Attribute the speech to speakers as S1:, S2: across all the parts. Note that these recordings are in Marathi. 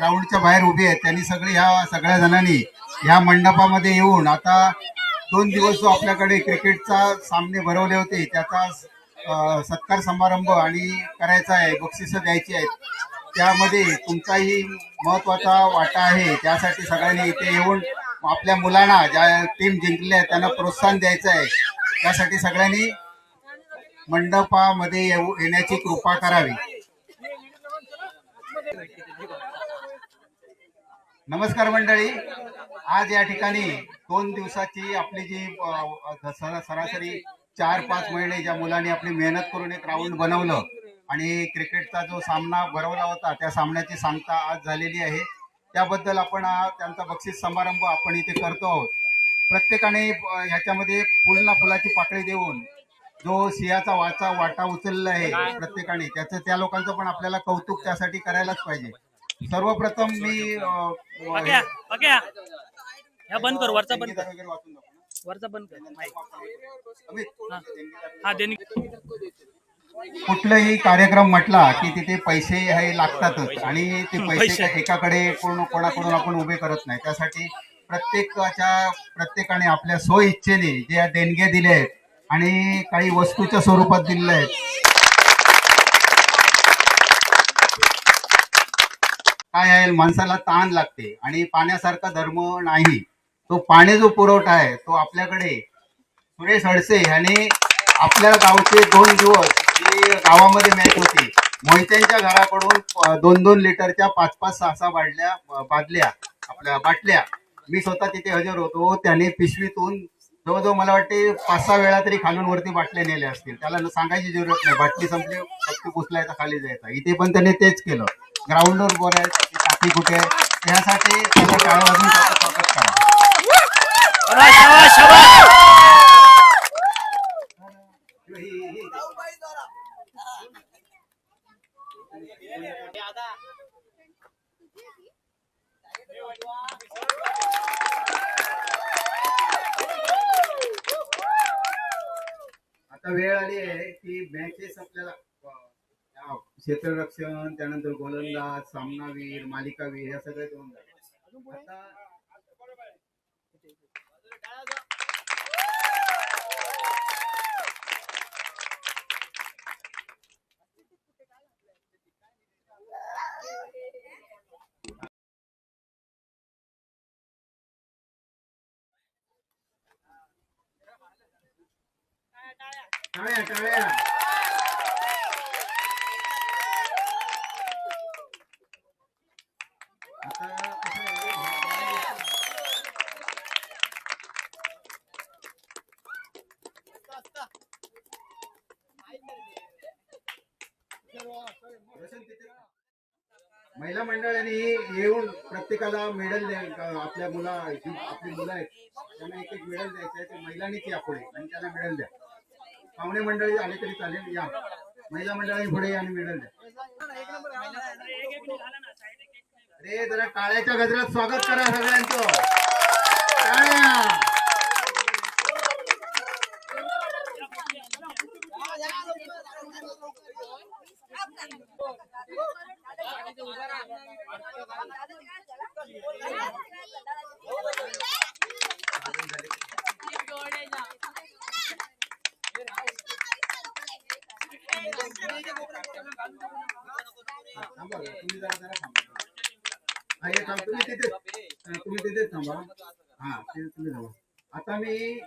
S1: ग्राउंडच्या बाहेर उभी आहेत. त्यांनी सगळे ह्या सगळ्या जणांनी ह्या मंडपामध्ये येऊन आता दोन दिवस जो आपल्याकडे क्रिकेटचा सामने भरवले होते त्याचा सत्कार समारंभ आणि करायचा आहे बक्षिसं द्यायची आहेत. त्यामध्ये तुमचाही महत्त्वाचा वाटा आहे. त्यासाठी सगळ्यांनी इथे येऊन आपल्या मुलांना ज्या टीम जिंकल्या आहे त्यांना प्रोत्साहन द्यायचं आहे. त्यासाठी सगळ्यांनी मंडपामध्ये येऊ येण्याची कृपा करावी. नमस्कार मंडळी. आज या ठिकाणी दोन दिवसाची आपली जी सरासरी चार पाच महिने ज्या मुलांनी आपली मेहनत करून एक राऊंड बनवलं आणि क्रिकेटचा जो सामना भरवला होता त्या सामन्याची सांगता आज झालेली आहे. त्याबद्दल आपण त्यांचा बक्षीस समारंभ आपण इथे करतो आहोत. प्रत्येकाने ह्याच्यामध्ये फुल ना फुलाची पाकळी देऊन जो सिंहाचा वाचा वाटा उचलला आहे प्रत्येकाने त्याचं त्या लोकांचं पण आपल्याला कौतुक त्यासाठी करायलाच पाहिजे. सर्वप्रथम मी अ,
S2: बघ्या बघ्या. ह्या बंद कर वरचा बंद कर. वरचा बंद कर हा. देणी
S1: कुठलाही कार्यक्रम म्हटला की तिथे पैसे हे लागतातच आणि ते पैसे एकाकडे कोण कोणाकडून आपण उभे करत नाही. त्यासाठी प्रत्येकाच्या प्रत्येकाने आपल्या स्व इच्छेने जे देणग्या दिल्या आहेत आणि काही वस्तूच्या स्वरूपात दिलेल्या आहेत काय आहे? माणसाला ताण लागते. आणि पाण्यासारखा धर्म नाही. तो पाणी जो पुरवठा आहे तो आपल्याकडे सुरेश हडसे यांनी आपल्या गावचे दोन दिवस गावामध्ये मॅच होती. मोहित्यांच्या घराकडून दोन दोन लिटरच्या पाच पाच सहा सहा बाटल्या बादल्या आपल्या बाटल्या. मी स्वतः तिथे हजर होतो. त्याने पिशवीतून जवळजवळ मला वाटते पाच सहा वेळा तरी खालून वरती बाटल्या नेल्या असतील. त्याला सांगायची जरूरत नाही. बाटली संपली फक्त पुसलायचा खाली जायचा. इथे पण त्याने तेच केलं. ग्राउंडवर बोर आहे त्याची टाकी कुठे आहे यासाठी त्याच्या टाळ वाजून त्याचं स्वागत करा. आता वेळ आली आहे की मॅचेस आपल्याला क्षेत्ररक्षण त्यानंतर गोलंदाज सामनावीर मालिकावीर या सगळे दोन आता टाळ्या टाळ्या. महिला मंडळाने येऊन प्रत्येकाला मेडल द्या आपल्या मुला आपली मुलं आहेत त्यांना एक एक मेडल द्यायचं आहे ते महिलांनीच या पुढे आणि त्यांना मेडल द्या. पाहुणे मंडळी आले तरी चालेल या. महिला मंडळाने पुढे आणि मेडल द्या. अरे जरा टाळ्याच्या गजरात स्वागत करा सगळ्यांचं टाळ्या थांबा जरा, तुम्ही तिथेच थांबा हा तुम्ही थांबा आता मी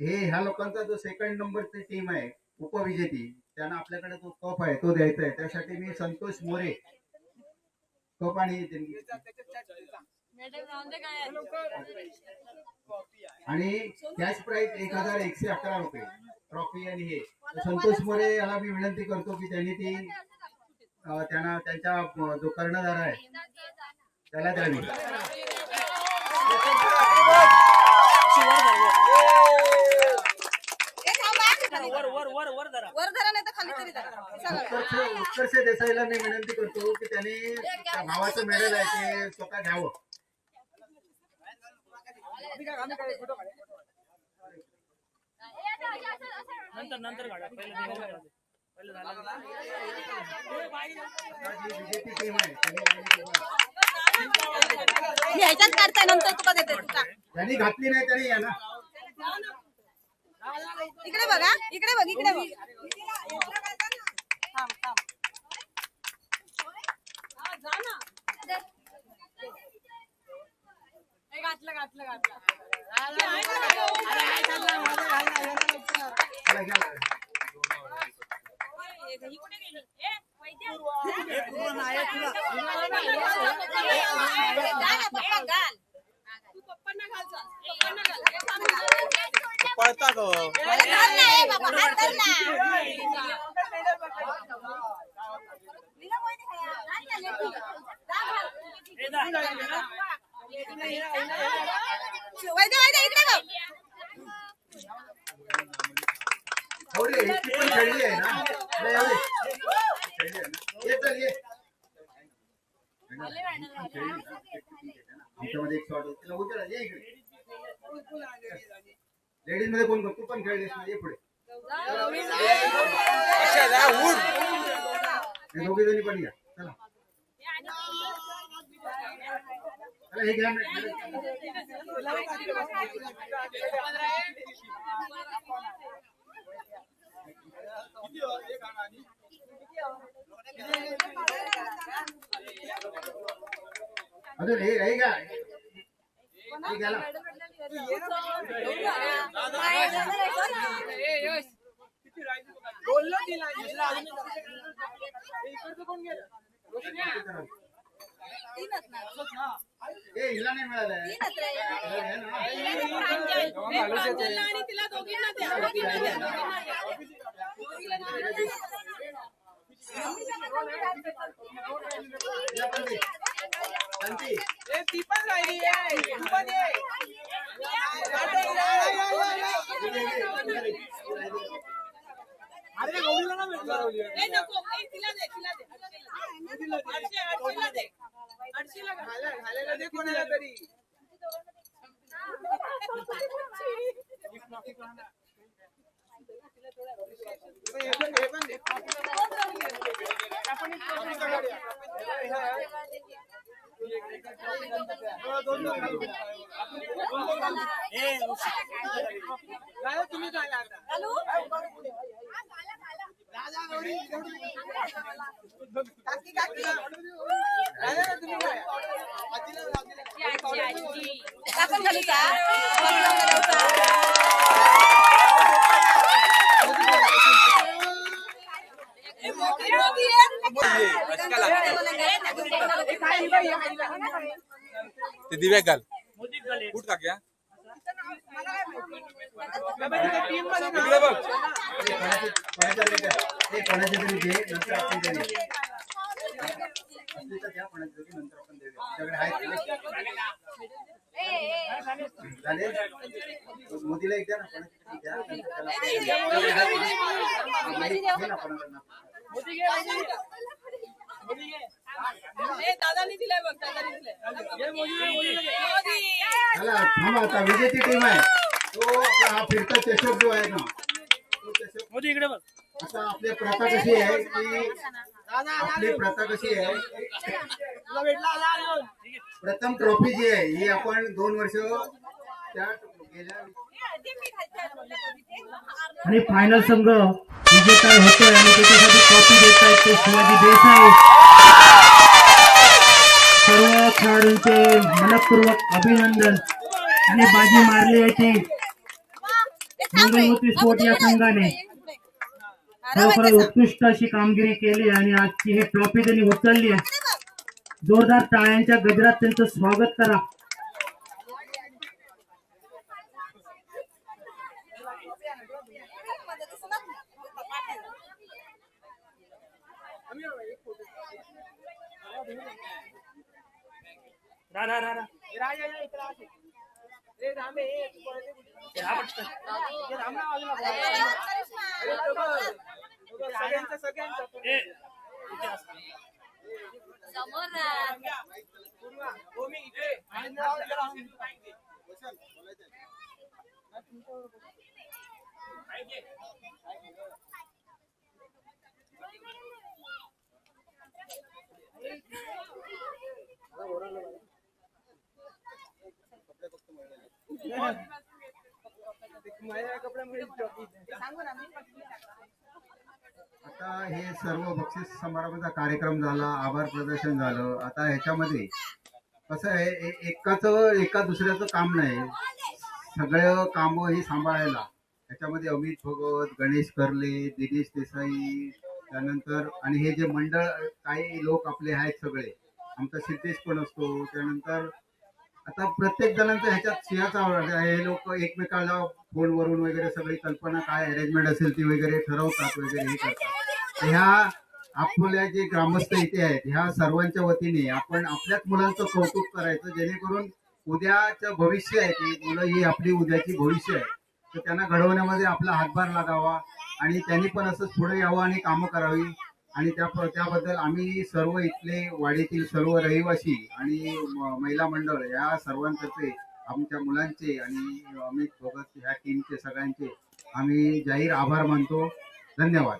S1: हे ह्या लोकांचा जो सेकंड नंबरची टीम आहे उपविजेती त्यांना आपल्याकडे जो कप आहे तो द्यायचा आहे त्यासाठी मी संतोष मोरे कप आणि कॅश प्राइस एक हजार एकशे अकरा रुपये. ट्रॉफी आणि हे. संतोष मोरे याला मी विनंती करतो की त्यांनी ती त्यांना त्यांच्या जो कर्णधार आहे त्याला द्यावी
S2: वर वर वर वर
S3: तर खाली तरी
S1: उत्कर्ष उत्कर्ष देसाईला मी विनंती करतो की त्यांनी त्या भावाचं मेडल आहे ते स्वतः घ्यावं.
S2: नंतर नंतर काढा. पहिलं. पहिलं झालं
S1: टीम आहे त्यांनी
S3: ह्याच्यात काढताय नंतर तुका देते तुका
S1: ज्यांनी घातली नाही त्यांनी या ना.
S3: इकडे बघा इकडे बघ इकडे बघ घातलं घातलं
S1: घातलं घ्या.
S3: घाल पप्पा घाल
S4: पळता गो
S3: घाल ना ए बाबा हात धर ना लीला मोहिनी खाया. घाल ना लेकी. जा घाल.
S2: हे जा.
S3: वैद्य वैद्य इकडे बघ
S1: थोडी खेळली आहे ना नाही, एवढी. खेळली आहे ना. ये चल, ये. आमच्यामध्ये एक शॉट तिला इकडे लेडीजमध्ये कोण तू पण खेळलीस ना ये पुढे. हे दोघे जणी पण या. चला. चला, हे घ्या. ना. अजून हे हे घ्या. हे घ्या ना. ए हिला नाही मिळालं शांती
S2: हे,
S3: काकण घालू का
S4: ते दिव्या घाल
S2: मोदीच झाले
S1: द्या. ए, कोणाच्या तरी घे, नंतर आपण देऊ. असली तर द्या, कोणाच्या तरी नंतर आपण देऊया. आमच्याकडे आहेत ना. झाले? मोदीला एक द्या ना, कोणाच्या तरी द्या, नंतर त्याला आपण देऊया. आमच्याकडे आहेत ना. घे ना कोणाकडनं. चला थांबा आता विजेती टीम आहे. तो आपला हा फिरता चषक जो आहे ना
S2: मोदी इकडे बघ.
S1: आता आपली प्रथा कशी आहे की आपली प्रथा कशी आहे. प्रथम ट्रॉफी जी आहे ही आपण दोन वर्ष त्या
S5: आणि फायनल संघ विजेता होतोय आणि त्याच्यासाठी ट्रॉफी देत आहेत ते शिवाजी देसाई. सर्व खेळाडूंचे मनपूर्वक अभिनंदन आणि बाजी मारली आहे ती मंगलमूर्ती स्पोर्ट या संघाने खरोखर उत्कृष्ट अशी कामगिरी केली आणि आजची ही ट्रॉफी त्यांनी उचलली आहे. जोरदार टाळ्यांच्या गजरात त्यांचं स्वागत करा.
S2: रा रा रा रा. हे
S1: आता हे सर्व बक्षीस समारंभाचा कार्यक्रम झाला आभार प्रदर्शन झालं. आता ह्याच्यामध्ये कसं आहे एकाच एका दुसऱ्याचं काम नाही. सगळं काम ही सांभाळायला. त्याच्यामध्ये अमित भगत गणेश कर्ले दिनेश देसाई त्यानंतर आणि हे जे मंडळ काही लोक आपले आहेत सगळे. आमचा सिद्धेश पण असतो. त्यानंतर आता प्रत्येक जणांचा ह्याच्यात सिंहाचा आवड आहे. हे लोक एकमेकाला फोनवरून वगैरे सगळी कल्पना काय अरेंजमेंट असेल ती वगैरे ठरवतात वगैरे हे करतात. ह्या आपल्या जे ग्रामस्थ इथे आहेत ह्या सर्वांच्या वतीने आपण आपल्याच मुलांचं कौतुक करायचं जेणेकरून उद्याचं भविष्य आहे ती मुलं ही आपली उद्याची भविष्य आहे. तर त्यांना घडवण्यामध्ये आपला हातभार लागावा आणि त्यांनी पण असंच पुढे यावं आणि कामं करावी. आणि त्या त्याबद्दल आम्ही सर्व इथले वाडीतील सर्व रहिवासी आणि महिला मंडळ या सर्वांतर्फे आमच्या मुलांचे आणि अमित भगत ह्या टीमचे सगळ्यांचे आम्ही जाहीर आभार मानतो. धन्यवाद.